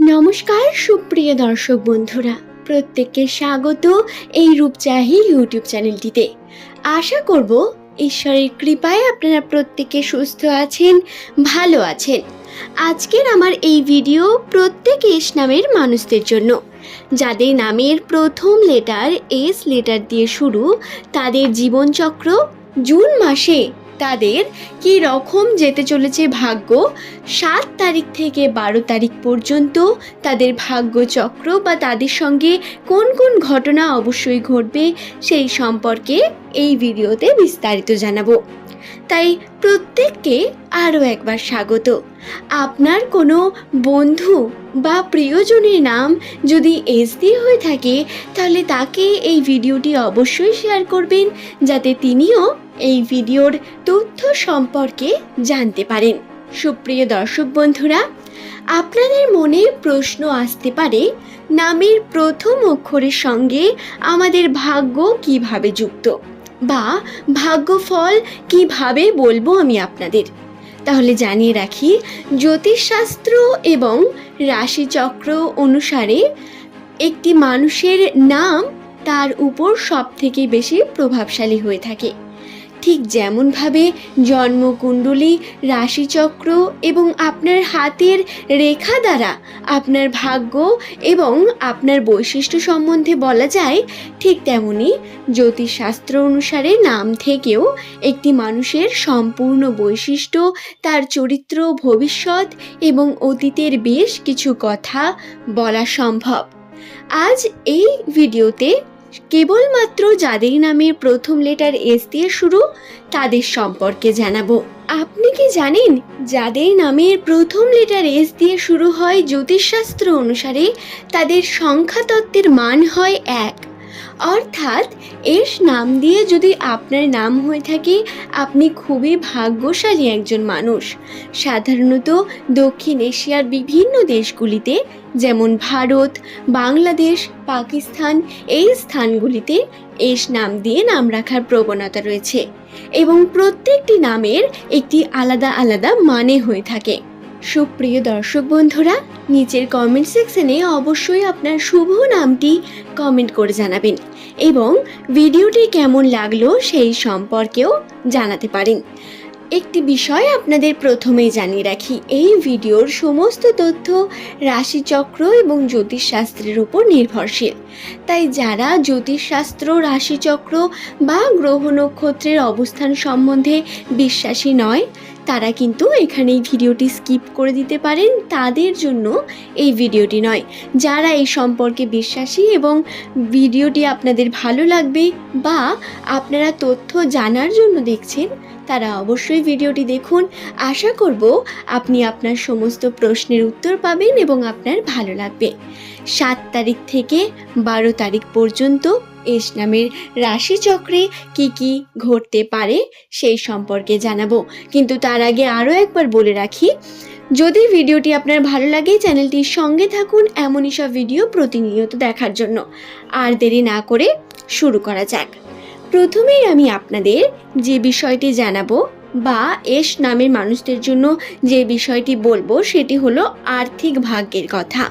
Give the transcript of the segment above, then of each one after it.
নমস্কার, সুপ্রিয় দর্শক বন্ধুরা। প্রত্যেককে স্বাগত এই রূপচাহি ইউটিউব চ্যানেলটিতে। আশা করব ঈশ্বরের কৃপায় আপনারা প্রত্যেকে সুস্থ আছেন, ভালো আছেন। আজকের আমার এই ভিডিও প্রত্যেক এস নামের মানুষদের জন্য। যাদের নামের প্রথম লেটার এস লেটার দিয়ে শুরু, তাদের জীবনচক্র জুন মাসে তাদের কি রকম যেতে চলেছে ভাগ্য? সাত তারিখ থেকে বারো তারিখ পর্যন্ত তাদের ভাগ্যচক্র বা তাদের সঙ্গে কোন কোন ঘটনা অবশ্যই ঘটবে সেই সম্পর্কে এই ভিডিওতে বিস্তারিত জানাব। তাই প্রত্যেককে আরও একবার স্বাগত। আপনার কোনো বন্ধু বা প্রিয়জনের নাম যদি এস দিয়ে হয়ে থাকে, তাহলে তাকে এই ভিডিওটি অবশ্যই শেয়ার করবেন, যাতে তিনিও এই ভিডিওর তথ্য সম্পর্কে জানতে পারেন। সুপ্রিয় দর্শক বন্ধুরা, আপনাদের মনে প্রশ্ন আসতে পারে, নামের প্রথম অক্ষরের সঙ্গে আমাদের ভাগ্য কীভাবে যুক্ত? বা ভাগ্যফল কীভাবে বলব আমি আপনাদের? তাহলে জানিয়ে রাখি, জ্যোতিষশাস্ত্র এবং রাশিচক্র অনুসারে একটি মানুষের নাম তার উপর সব থেকে বেশি প্রভাবশালী হয়ে থাকে। ঠিক যেমনভাবে জন্মকুণ্ডলী, রাশিচক্র এবং আপনার হাতের রেখা দ্বারা আপনার ভাগ্য এবং আপনার বৈশিষ্ট্য সম্বন্ধে বলা যায়, ঠিক তেমনি জ্যোতিষশাস্ত্র অনুসারে নাম থেকেও একটি মানুষের সম্পূর্ণ বৈশিষ্ট্য, তার চরিত্র, ভবিষ্যৎ এবং অতীতের বেশ কিছু কথা বলা সম্ভব। আজ এই ভিডিওতে কেবলমাত্র যাদের নামে প্রথম লেটার এস দিয়ে শুরু, তাদের সম্পর্কে জানাব। আপনি কি জানেন যাদের নামের প্রথম লেটার এস দিয়ে শুরু হয় জ্যোতিষশাস্ত্র অনুসারে, তাদের সংখ্যাতত্ত্বের মান হয় এক। অর্থাৎ এস নাম দিয়ে যদি আপনার নাম হয়ে থাকে, আপনি খুবই ভাগ্যশালী একজন মানুষ। সাধারণত দক্ষিণ এশিয়ার বিভিন্ন দেশগুলিতে, যেমন ভারত, বাংলাদেশ, পাকিস্তান, এই স্থানগুলিতে এস নাম দিয়ে নাম রাখার প্রবণতা রয়েছে। এবং প্রত্যেকটি নামের একটি আলাদা আলাদা মানে হয়ে থাকে। সুপ্রিয় দর্শক বন্ধুরা, নিচের কমেন্ট সেকশনে অবশ্যই আপনার শুভ নামটি কমেন্ট করে জানাবেন এবং ভিডিওটি কেমন লাগল সেই সম্পর্কেও জানাতে পারেন। একটি বিষয় আপনাদের প্রথমেই জানিয়ে রাখি, এই ভিডিওর সমস্ত তথ্য রাশিচক্র এবং জ্যোতিষশাস্ত্রের উপর নির্ভরশীল। তাই যারা জ্যোতিষশাস্ত্র, রাশিচক্র বা গ্রহ নক্ষত্রের অবস্থান সম্বন্ধে বিশ্বাসী নয় তারা কিন্তু এখানে এই ভিডিওটি স্কিপ করে দিতে পারেন, তাদের জন্য এই ভিডিওটি নয়। যারা এই সম্পর্কে বিশ্বাসী এবং ভিডিওটি আপনাদের ভালো লাগবে বা আপনারা তথ্য জানার জন্য দেখছেন, তারা অবশ্যই ভিডিওটি দেখুন। আশা করব আপনি আপনার সমস্ত প্রশ্নের উত্তর পাবেন এবং আপনার ভালো লাগবে। সাত তারিখ থেকে বারো তারিখ পর্যন্ত এস নামের রাশিচক্রে কি কি ঘটতে পারে সেই সম্পর্কে জানাব। কিন্তু তার আগে আরও একবার বলে রাখি, যদি ভিডিওটি আপনার ভালো লাগে, চ্যানেলটির সঙ্গে থাকুন এমনই সব ভিডিও প্রতিনিয়ত দেখার জন্য। আর দেরি না করে শুরু করা যাক। প্রথমেই আমি আপনাদের যে বিষয়টি জানাব বা এস নামের মানুষদের জন্য যে বিষয়টি বলব, সেটি হলো আর্থিক ভাগ্যের কথা।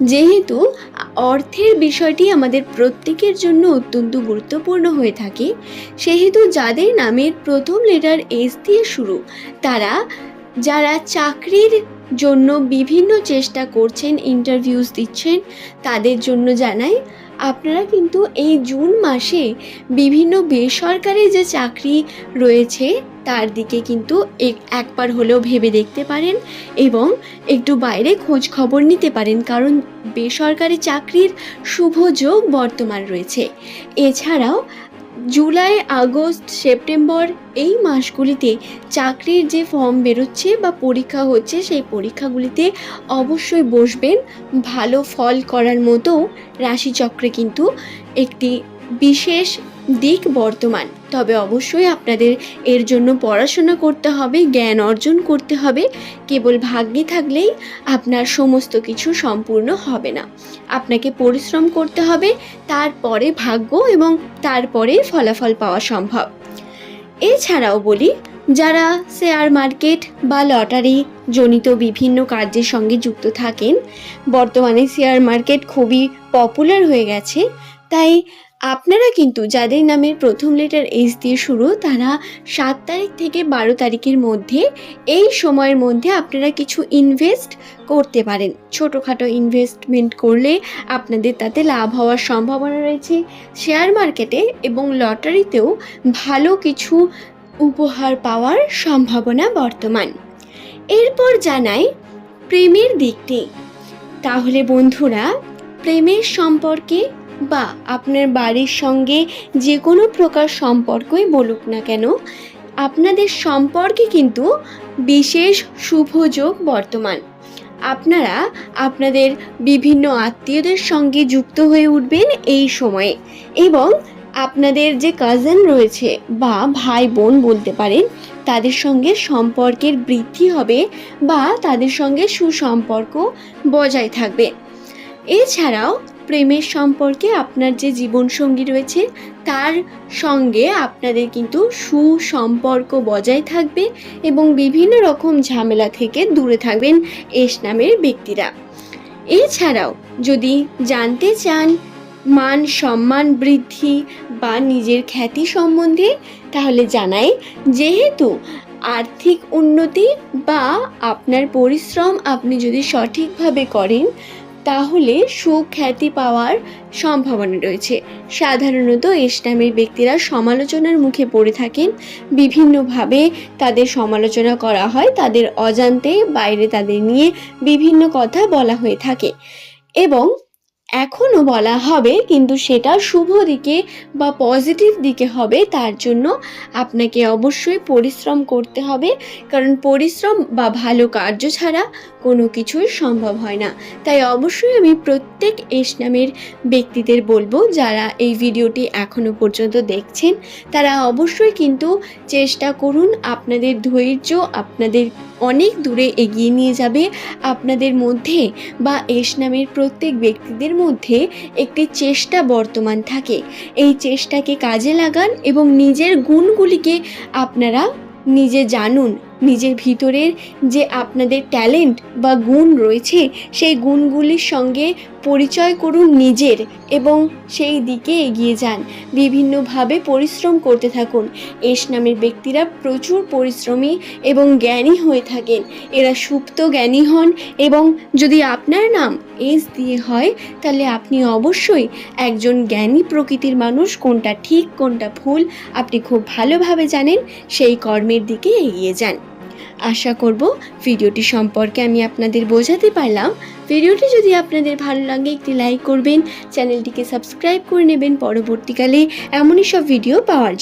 যেহেতু অর্থের বিষয়টি আমাদের প্রত্যেকের জন্য অত্যন্ত গুরুত্বপূর্ণ হয়ে থাকে, সেহেতু যাদের নামের প্রথম লেটার এস দিয়ে শুরু, তারা, যারা চাকরির জন্য বিভিন্ন চেষ্টা করছেন ইন্টারভিউস দিচ্ছেন, তাদের জন্য জানাই, আপনারা কিন্তু এই জুন মাসে বিভিন্ন বেসরকারি যে চাকরি রয়েছে তার দিকে কিন্তু এক- একবার হলেও ভেবে দেখতে পারেন এবং একটু বাইরে খোঁজ খবর নিতে পারেন, কারণ বেসরকারি চাকরির শুভ যোগ বর্তমান রয়েছে। এছাড়াও জুলাই, আগস্ট, সেপ্টেম্বর এই মাসগুলিতে চাকরির যে ফর্ম বেরোচ্ছে বা পরীক্ষা হচ্ছে, সেই পরীক্ষাগুলিতে অবশ্যই বসবেন। ভালো ফল করার মতো রাশিচক্রে কিন্তু একটি বিশেষ দিক বর্তমান। তবে অবশ্যই আপনাদের এর জন্য পড়াশোনা করতে হবে, জ্ঞান অর্জন করতে হবে। কেবল ভাগ্যে থাকলেই আপনার সমস্ত কিছু সম্পূর্ণ হবে না। আপনাকে পরিশ্রম করতে হবে, তারপরে ভাগ্য এবং তারপরে ফলাফল পাওয়া সম্ভব। এছাড়াও বলি, যারা শেয়ার মার্কেট বা লটারি জনিত বিভিন্ন কার্যের সঙ্গে যুক্ত থাকেন, বর্তমানে শেয়ার মার্কেট খুবই পপুলার হয়ে গেছে। তাই আপনারা কিন্তু যাদের নামের প্রথম লেটার এস দিয়ে শুরু, তারা সাত তারিখ থেকে বারো তারিখের মধ্যে, এই সময়ের মধ্যে আপনারা কিছু ইনভেস্ট করতে পারেন। ছোটোখাটো ইনভেস্টমেন্ট করলে আপনাদের তাতে লাভ হওয়ার সম্ভাবনা রয়েছে। শেয়ার মার্কেটে এবং লটারিতেও ভালো কিছু উপহার পাওয়ার সম্ভাবনা বর্তমান। এরপর জানাই প্রেমের দিকটি। তাহলে বন্ধুরা, প্রেমের সম্পর্কে বা আপনার বাড়ির সঙ্গে যে কোনো প্রকার সম্পর্কই বলুক না কেন, আপনাদের সম্পর্কে কিন্তু বিশেষ শুভযোগ বর্তমান। আপনারা আপনাদের বিভিন্ন আত্মীয়দের সঙ্গে যুক্ত হয়ে উঠবেন এই সময়ে এবং আপনাদের যে কাজিন রয়েছে বা ভাই বোন বলতে পারেন, তাদের সঙ্গে সম্পর্কের বৃদ্ধি হবে বা তাদের সঙ্গে সুসম্পর্ক বজায় থাকবে। এছাড়াও প্রেমের সম্পর্কে আপনার যে জীবনসঙ্গী রয়েছে, তার সঙ্গে আপনাদের কিন্তু সুসম্পর্ক বজায় থাকবে এবং বিভিন্ন রকম ঝামেলা থেকে দূরে থাকবেন এস নামের ব্যক্তিরা। এছাড়াও যদি জানতে চান মান সম্মান বৃদ্ধি বা নিজের খ্যাতি সম্বন্ধে, তাহলে জানাই যেহেতু আর্থিক উন্নতি বা আপনার পরিশ্রম আপনি যদি সঠিকভাবে করেন তাহলে সুখ্যাতি পাওয়ার সম্ভাবনা রয়েছে। সাধারণত ইসলামের ব্যক্তিরা সমালোচনার মুখে পড়ে থাকেন। বিভিন্নভাবে তাদের সমালোচনা করা হয়, তাদের অজান্তে বাইরে তাদের নিয়ে বিভিন্ন কথা বলা হয়ে থাকে। এবং এখনও বলা হবে, কিন্তু সেটা শুভ দিকে বা পজিটিভ দিকে হবে, তার জন্য আপনাকে অবশ্যই পরিশ্রম করতে হবে। কারণ পরিশ্রম বা ভালো কার্য ছাড়া কোনো কিছুই সম্ভব হয় না। তাই অবশ্যই আমি প্রত্যেক এস নামের ব্যক্তিদের বলব, যারা এই ভিডিওটি এখনও পর্যন্ত দেখছেন, তারা অবশ্যই কিন্তু চেষ্টা করুন আপনাদের ধৈর্য আপনাদের অনেক দূরে এগিয়ে নিয়ে যাবে। আপনাদের মধ্যে বা এস নামের প্রত্যেক ব্যক্তিদের মধ্যে একটি চেষ্টা বর্তমান থাকে। এই চেষ্টাকে কাজে লাগান এবং নিজের গুণগুলিকে আপনারা নিজে জানুন। নিজের ভিতরের যে আপনাদের ট্যালেন্ট বা গুণ রয়েছে, সেই গুণগুলির সঙ্গে পরিচয় করুন নিজের এবং সেই দিকে এগিয়ে যান। বিভিন্নভাবে পরিশ্রম করতে থাকুন। এস নামের ব্যক্তিরা প্রচুর পরিশ্রমী এবং জ্ঞানী হয়ে থাকেন। এরা সুপ্ত জ্ঞানী হন এবং যদি আপনার নাম এস দিয়ে হয়, তাহলে আপনি অবশ্যই একজন জ্ঞানী প্রকৃতির মানুষ, কোনটা ঠিক, কোনটা ভুল, আপনি খুব ভালোভাবে জানেন, সেই কর্মের দিকে এগিয়ে যান। আশা করব ভিডিওটি সম্পর্কে আমি আপনাদের বোঝাতে পারলাম। ভিডিওটি যদি আপনাদের ভালো লাগে, একটি লাইক করবেন, চ্যানেলটিকে সাবস্ক্রাইব করে নেবেন। পরবর্তীকালে এমনই সব ভিডিও পাওয়ার জন্য।